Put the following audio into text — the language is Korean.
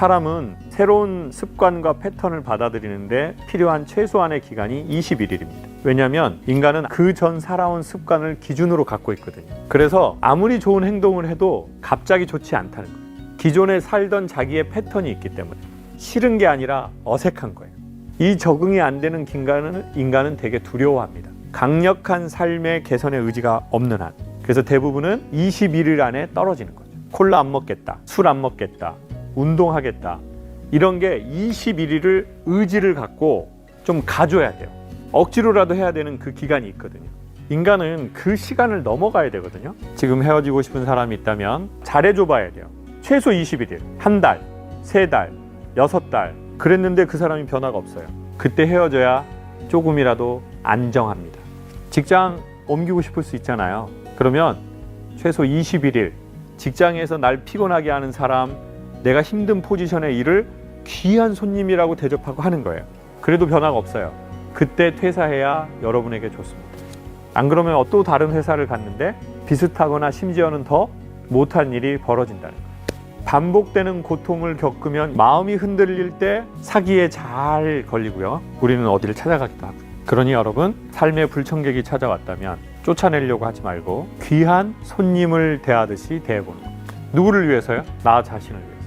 사람은 새로운 습관과 패턴을 받아들이는데 필요한 최소한의 기간이 21일입니다. 왜냐하면 인간은 그 전 살아온 습관을 기준으로 갖고 있거든요. 그래서 아무리 좋은 행동을 해도 갑자기 좋지 않다는 거예요. 기존에 살던 자기의 패턴이 있기 때문에 싫은 게 아니라 어색한 거예요. 이 적응이 안 되는 인간은 인간은 되게 두려워합니다. 강력한 삶의 개선의 의지가 없는 한. 그래서 대부분은 21일 안에 떨어지는 거죠. 콜라 안 먹겠다, 술 안 먹겠다, 운동하겠다. 이런 게 21일을 의지를 갖고 좀 가져야 돼요. 억지로라도 해야 되는 그 기간이 있거든요. 인간은 그 시간을 넘어가야 되거든요. 지금 헤어지고 싶은 사람이 있다면 잘해줘 봐야 돼요. 최소 21일, 한 달, 세 달, 여섯 달. 그랬는데 그 사람이 변화가 없어요. 그때 헤어져야 조금이라도 안정합니다. 직장 옮기고 싶을 수 있잖아요. 그러면 최소 21일 직장에서 날 피곤하게 하는 사람, 내가 힘든 포지션의 일을 귀한 손님이라고 대접하고 하는 거예요. 그래도 변화가 없어요. 그때 퇴사해야 여러분에게 좋습니다. 안 그러면 또 다른 회사를 갔는데 비슷하거나 심지어는 더 못한 일이 벌어진다는 거예요. 반복되는 고통을 겪으면 마음이 흔들릴 때 사기에 잘 걸리고요. 우리는 어디를 찾아가기도 하고. 그러니 여러분, 삶의 불청객이 찾아왔다면 쫓아내려고 하지 말고 귀한 손님을 대하듯이 대해보는 거예요. 누구를 위해서요? 나 자신을 위해.